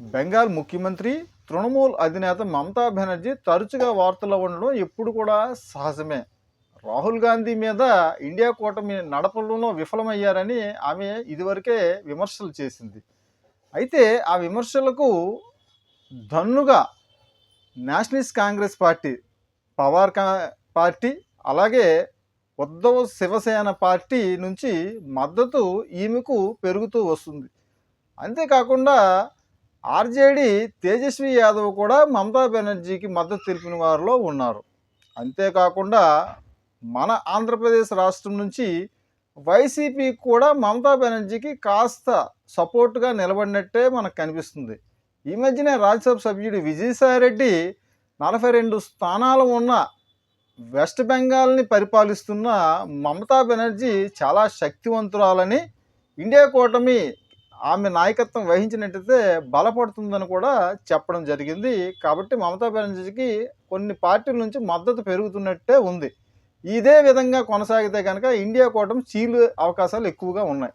బెంగాల్ ముఖ్యమంత్రి తృణమూల్ అధినేత మమతా బెనర్జీ తరచుగా వార్తల్లో ఉండడం ఎప్పుడు కూడా సహజమే. రాహుల్ గాంధీ మీద ఇండియా కూటమి నడపడంలో విఫలమయ్యారని ఆమె ఇదివరకే విమర్శలు చేసింది. అయితే ఆ విమర్శలకు దన్నుగా నేషనలిస్ట్ కాంగ్రెస్ పార్టీ పవార్ కా పార్టీ అలాగే ఉద్ధవ్ శివసేన పార్టీ నుంచి మద్దతు ఈమెకు పెరుగుతూ వస్తుంది. అంతేకాకుండా ఆర్జేడి తేజస్వి యాదవ్ కూడా మమతా బెనర్జీకి మద్దతు తెలిపిన వారిలో ఉన్నారు. అంతేకాకుండా మన ఆంధ్రప్రదేశ్ రాష్ట్రం నుంచి వైసీపీ కూడా మమతా బెనర్జీకి కాస్త సపోర్ట్గా నిలబడినట్టే మనకు కనిపిస్తుంది. ఈ మధ్యనే రాజ్యసభ సభ్యుడు విజయసాయిరెడ్డి నలభై రెండు స్థానాలు ఉన్న వెస్ట్ బెంగాల్ని పరిపాలిస్తున్న మమతా బెనర్జీ చాలా శక్తివంతురాలని ఇండియా కూటమి ఆమె నాయకత్వం వహించినట్టయితే బలపడుతుందని కూడా చెప్పడం జరిగింది. కాబట్టి మమతా బెనర్జీకి కొన్ని పార్టీల నుంచి మద్దతు పెరుగుతున్నట్టే ఉంది. ఇదే విధంగా కొనసాగితే కనుక ఇండియా కూటమి చీలు అవకాశాలు ఎక్కువగా ఉన్నాయి.